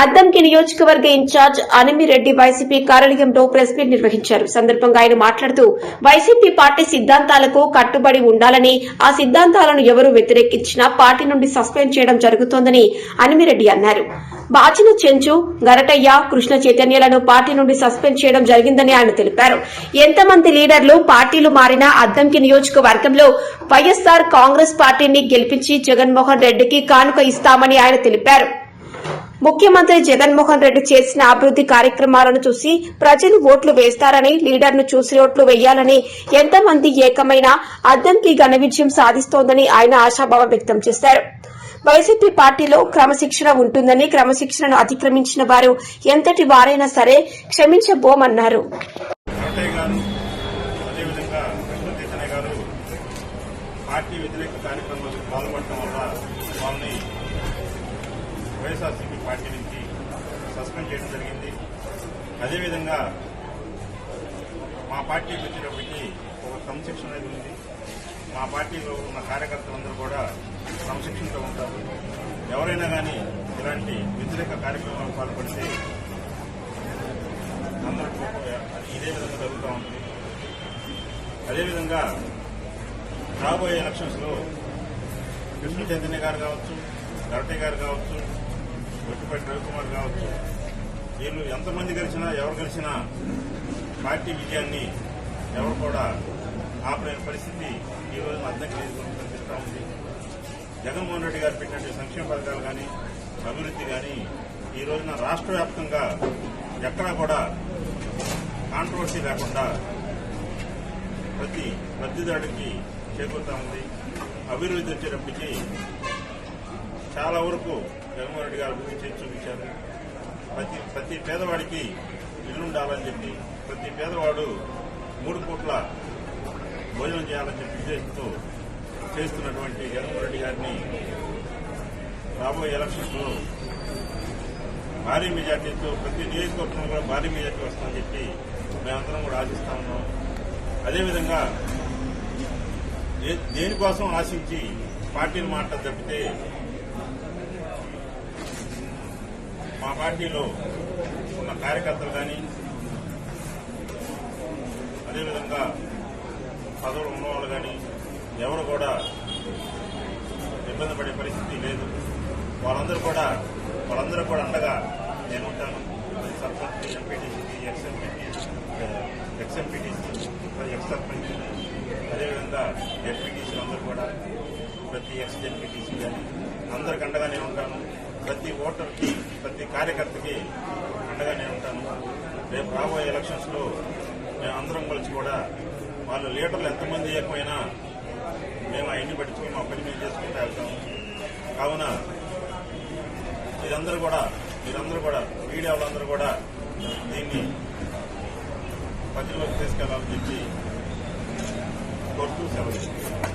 అద్దంకి నియోజకవర్గ incharge Animireddy YCP కార్యాలయంలో press meet నిర్వహించారు. సందర్భంగా ఆయన మాట్లాడుతూ వైసీపీ పార్టీ సిద్ధాంతాలకు కట్టుబడి ఉండాలని ఆ సిద్ధాంతాలను ఎవరు వ్యతిరేకించినా పార్టీ నుండి సస్పెండ్ చేయడం జరుగుతోందని అనిమిరెడ్డి అన్నారు. బాచిన చెంచు గరటయ్య కృష్ణ చైతన్యలను పార్టీ నుండి సస్పెండ్ చేయడం జరిగిందని ఆయన తెలిపారు. ఎంతమంది లీడర్లు పార్టీలు మారినా అద్దంకి నియోజకవర్గంలో వైఎస్సార్ కాంగ్రెస్ పార్టీని గెలిపించి జగన్మోహన్ రెడ్డికి కానుక ఇస్తామని ఆయన తెలిపారు. ముఖ్యమంత్రి జగన్మోహన్ రెడ్డి చేసిన అభివృద్ది కార్యక్రమాలను చూసి ప్రజలు ఓట్లు వేస్తారని లీడర్ను చూసి ఓట్లు వేయాలని ఎంతమంది ఏకమైన అద్దంకి ఘన విజయం సాధిస్తోందని ఆయన ఆశాభావం వ్యక్తం చేశారు. వైసీపీ పార్టీలో క్రమశిక్షణ ఉంటుందని క్రమశిక్షణను అతిక్రమించిన వారు ఎంతటి వారైనా సరే క్షమించబోమన్నారు. పార్టీ వ్యతిరేక కార్యక్రమాలకు వల్ల వాళ్ళని వైఎస్ఆర్సీపీ పార్టీ నుంచి సస్పెండ్ చేయడం జరిగింది. అదేవిధంగా మా పార్టీకి వచ్చినప్పటికీ ఒక క్రమశిక్షణ అనేది ఉంది. మా పార్టీలో ఉన్న కార్యకర్తలందరూ కూడా క్రమశిక్షణతో ఉంటారు. ఎవరైనా కానీ ఇలాంటి వ్యతిరేక కార్యక్రమాలు పాల్పడితే అందరికీ ఇదే విధంగా జరుగుతూ ఉంది అదేవిధంగా రాబోయే ఎలక్షన్స్లో కృష్ణ చైతన్య గారు కావచ్చు గరటే గారు కావచ్చు గొట్టిపట్టి రవికుమార్ కావచ్చు. వీళ్ళు ఎంతమంది గెలిచినా ఎవరు గెలిచినా పార్టీ విజయాన్ని ఎవరు కూడా ఆపలేని పరిస్థితి ఈ రోజున అర్థం కనిపిస్తూ ఉంది. జగన్మోహన్ రెడ్డి గారు పెట్టినటువంటి సంక్షేమ పథకాలు కానీ అభివృద్ధి కానీ ఈ రోజున రాష్ట్ర వ్యాప్తంగా ఎక్కడా కూడా కాంట్రవర్సీ లేకుండా ప్రతి లబ్ధిదారుడికి చేకూరుతా ఉంది. అభివృద్ధి వచ్చేటప్పటికి చాలా వరకు జగన్మోహన్ రెడ్డి గారు అభివృద్ధి చేసి చూపించారు. ప్రతి ప్రతి పేదవాడికి ఇల్లు ఉండాలని చెప్పి ప్రతి పేదవాడు మూడు పూట్ల భోజనం చేయాలని చెప్పి ఉద్దేశంతో చేస్తున్నటువంటి జగన్మోహన్ రెడ్డి గారిని రాబోయే ఎలక్షన్స్లో భారీ మెజార్టీతో ప్రతి నియోజకవర్గంలో కూడా భారీ మెజార్టీ వస్తుందని చెప్పి మేమందరం కూడా ఆశిస్తా ఉన్నాం. అదేవిధంగా దేనికోసం ఆశించి పార్టీని మాట తప్పితే మా పార్టీలో ఉన్న కార్యకర్తలు కానీ అదేవిధంగా పదవులు ఉన్నవాళ్ళు కానీ ఎవరు కూడా ఇబ్బంది పడే పరిస్థితి లేదు. వాళ్ళందరూ కూడా వాళ్ళందరూ కూడా అండగా నేను ఉంటాను అది sarpanch MPTC ex MPT ex MPTC ex sarpanch అదేవిధంగా ఎంపీటీసీ అందరూ కూడా ప్రతి ఎక్స్ ఎంపీటీసీ కానీ అందరికీ అండగా నేను ఉంటాను ప్రతి ఓటర్కి ప్రతి కార్యకర్తకి అండగానే ఉంటాను. రేపు రాబోయే ఎలక్షన్స్లో మేము అందరం కలిసి కూడా వాళ్ళు లీడర్లు ఎంతమంది ఏకమైనా మేము అవన్నీ పట్టించుకుని మా పని మేము చేసుకుంటూ వెళ్తాము కావున మీరందరూ కూడా మీరందరూ కూడా మీడియా వాళ్ళందరూ కూడా దీన్ని ప్రజల్లోకి తీసుకెళ్ళాలని చెప్పి కోరుతూ సెలవు